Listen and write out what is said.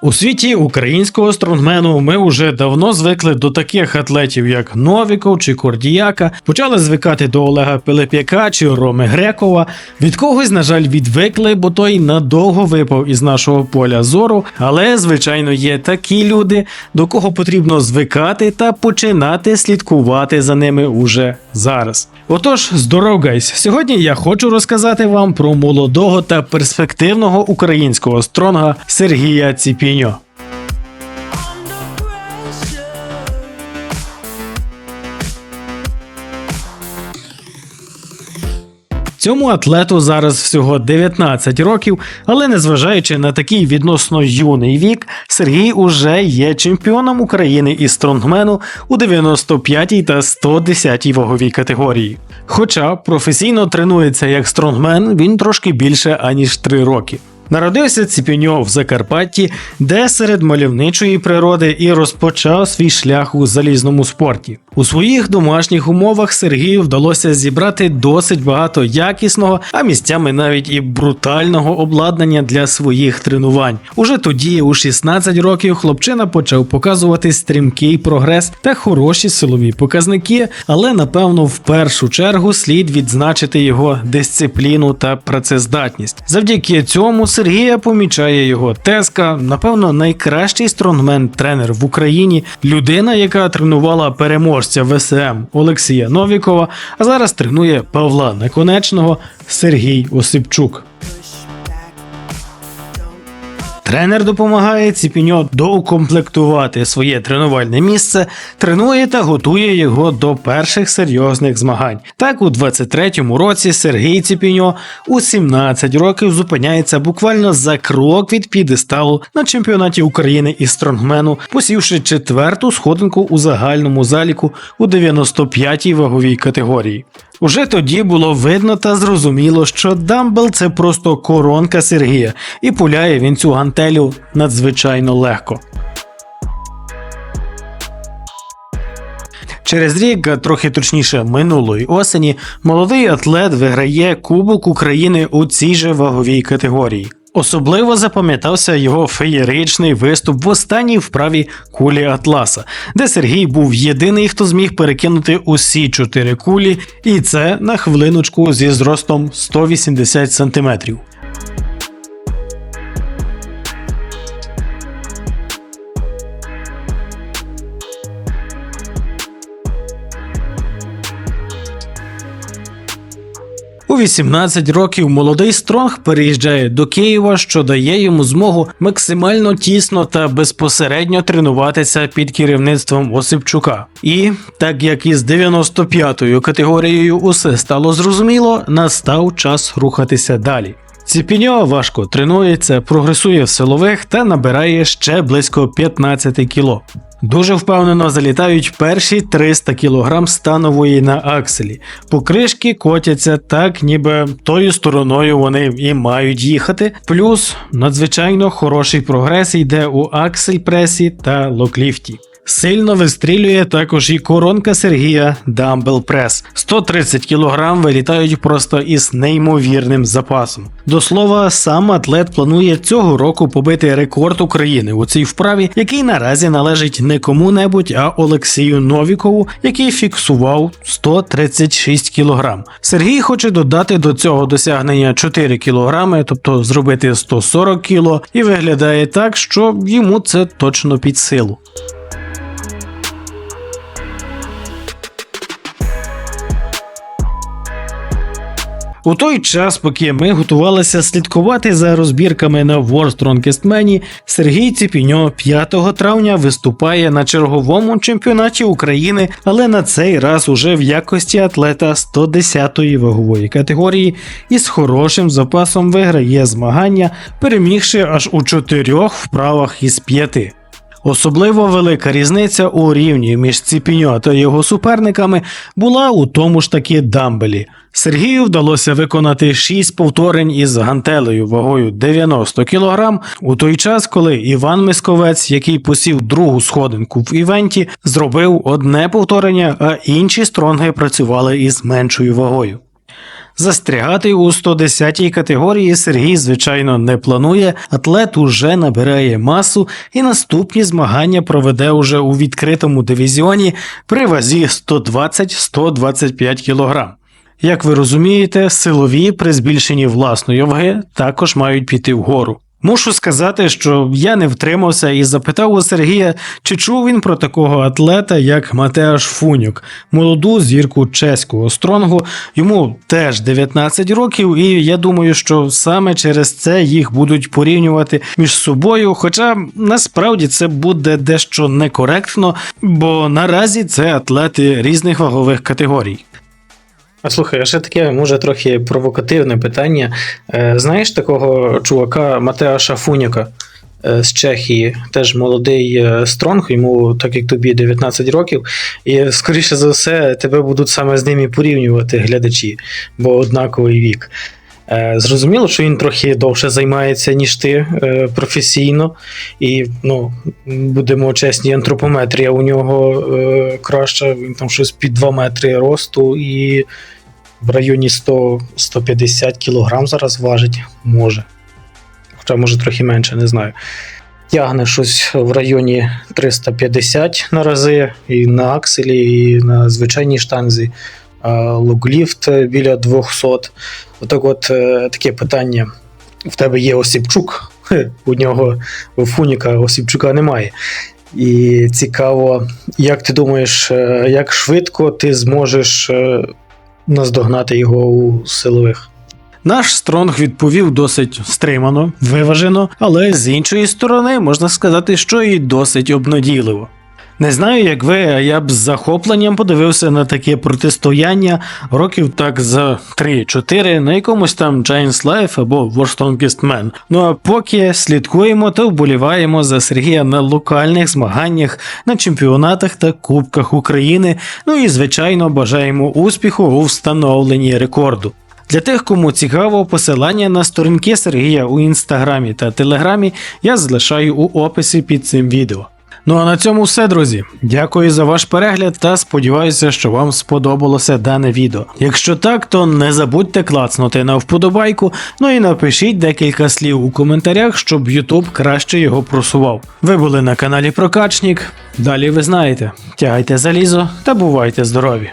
У світі українського стронгмену ми вже давно звикли до таких атлетів, як Новіков чи Кордіяка, почали звикати до Олега Пилип'яка чи Роми Грекова. Від когось, на жаль, відвикли, бо той надовго випав із нашого поля зору. Але, звичайно, є такі люди, до кого потрібно звикати та починати слідкувати за ними уже зараз. Отож, здоров, гайс! Сьогодні я хочу розказати вам про молодого та перспективного українського стронга Сергія Ціпіньо. Under. Цьому атлету зараз всього 19 років, але незважаючи на такий відносно юний вік, Сергій уже є чемпіоном України із стронгмену у 95-й та 110 ваговій категорії. Хоча професійно тренується як стронгмен він трошки більше аніж 3 роки. Народився Ціпіньо в Закарпатті, де серед мальовничої природи і розпочав свій шлях у залізному спорті. У своїх домашніх умовах Сергію вдалося зібрати досить багато якісного, а місцями навіть і брутального обладнання для своїх тренувань. Уже тоді, у 16 років, хлопчина почав показувати стрімкий прогрес та хороші силові показники, але напевно в першу чергу слід відзначити його дисципліну та працездатність. Завдяки цьому Сергія помічає його. Теска, напевно, найкращий стронгмен-тренер в Україні, людина, яка тренувала переможця ВСМ Олексія Новікова, а зараз тренує Павла Наконечного Сергій Осипчук. Тренер допомагає Ціпіньо доукомплектувати своє тренувальне місце, тренує та готує його до перших серйозних змагань. Так, у 23-му році Сергій Ціпіньо у 17 років зупиняється буквально за крок від підесталу на чемпіонаті України із стронгмену, посівши четверту сходинку у загальному заліку у 95-й ваговій категорії. Уже тоді було видно та зрозуміло, що дамбел це просто коронка Сергія, і пуляє він цю гантелю надзвичайно легко. Через рік, трохи точніше минулої осені, молодий атлет виграє Кубок України у цій же ваговій категорії. Особливо запам'ятався його феєричний виступ в останній вправі кулі Атласа, де Сергій був єдиний, хто зміг перекинути усі чотири кулі, і це на хвилиночку зі зростом 180 сантиметрів. 18 років молодий Стронг переїжджає до Києва, що дає йому змогу максимально тісно та безпосередньо тренуватися під керівництвом Осипчука. І так як із 95-ю категорією усе стало зрозуміло, настав час рухатися далі. Ціпіньо важко тренується, прогресує в силових та набирає ще близько 15 кіло. Дуже впевнено залітають перші 300 кг станової на акселі. Покришки котяться так, ніби тою стороною вони і мають їхати. Плюс надзвичайно хороший прогрес йде у аксель пресі та локліфті. Сильно вистрілює також і коронка Сергія Dumbbell Press. 130 кг вилітають просто із неймовірним запасом. До слова, сам атлет планує цього року побити рекорд України у цій вправі, який наразі належить не кому-небудь, а Олексію Новікову, який фіксував 136 кг. Сергій хоче додати до цього досягнення 4 кг, тобто зробити 140 кг, і виглядає так, що йому це точно під силу. У той час, поки ми готувалися слідкувати за розбірками на World Strongest Man, Сергій Ціпіньо 5 травня виступає на черговому чемпіонаті України, але на цей раз уже в якості атлета 110-ї вагової категорії і з хорошим запасом виграє змагання, перемігши аж у чотирьох вправах із п'яти. Особливо велика різниця у рівні між Ціпіньо та його суперниками була у тому ж таки дамбелі. Сергію вдалося виконати 6 повторень із гантелею вагою 90 кг, у той час, коли Іван Мисковець, який посів другу сходинку в івенті, зробив одне повторення, а інші стронги працювали із меншою вагою. Застрягати у 110-й категорії Сергій, звичайно, не планує. Атлет уже набирає масу і наступні змагання проведе уже у відкритому дивізіоні при вазі 120-125 кг. Як ви розумієте, силові при збільшенні власної ваги також мають піти вгору. Мушу сказати, що я не втримався і запитав у Сергія, чи чув він про такого атлета, як Матеаш Фунюк, молоду зірку чеського стронгу. Йому теж 19 років, і я думаю, що саме через це їх будуть порівнювати між собою. Хоча насправді це буде дещо некоректно, бо наразі це атлети різних вагових категорій. А слухай, а ще таке може трохи провокативне питання. Е, Знаєш такого чувака Матеаша Фуняка е, з Чехії, теж молодий е, стронг, йому, так як тобі 19 років, і скоріше за все тебе будуть саме з ним і порівнювати глядачі, бо однаковий вік. Е, Зрозуміло, що він трохи довше займається, ніж ти е, професійно, і ну, будемо чесні, антропометрія у нього е, краща, він там щось під 2 метри росту і в районі 100, 150 кілограм зараз важить, може. Хоча може трохи менше, не знаю. Тягне щось в районі 350 на рази, і на акселі, і на звичайній штанзі. Логліфт біля 200. Отак от е, таке питання. В тебе є Осіпчук, у нього у Фуніка Осіпчука немає. І цікаво, як ти думаєш, е, як швидко ти зможеш е, наздогнати його у силових? Наш Стронг відповів досить стримано, виважено, але з іншої сторони можна сказати, що і досить обнадійливо. Не знаю, як ви, а я б з захопленням подивився на таке протистояння років так за 3-4 на якомусь там Giants Life або War Strongest Man. Ну а поки слідкуємо та вболіваємо за Сергія на локальних змаганнях, на чемпіонатах та кубках України. Ну і звичайно бажаємо успіху у встановленні рекорду. Для тих, кому цікаво, посилання на сторінки Сергія у інстаграмі та телеграмі я залишаю у описі під цим відео. Ну а на цьому все, друзі. Дякую за ваш перегляд та сподіваюся, що вам сподобалося дане відео. Якщо так, то не забудьте клацнути на вподобайку, ну і напишіть декілька слів у коментарях, щоб YouTube краще його просував. Ви були на каналі Прокачник. Далі ви знаєте, тягайте залізо та бувайте здорові!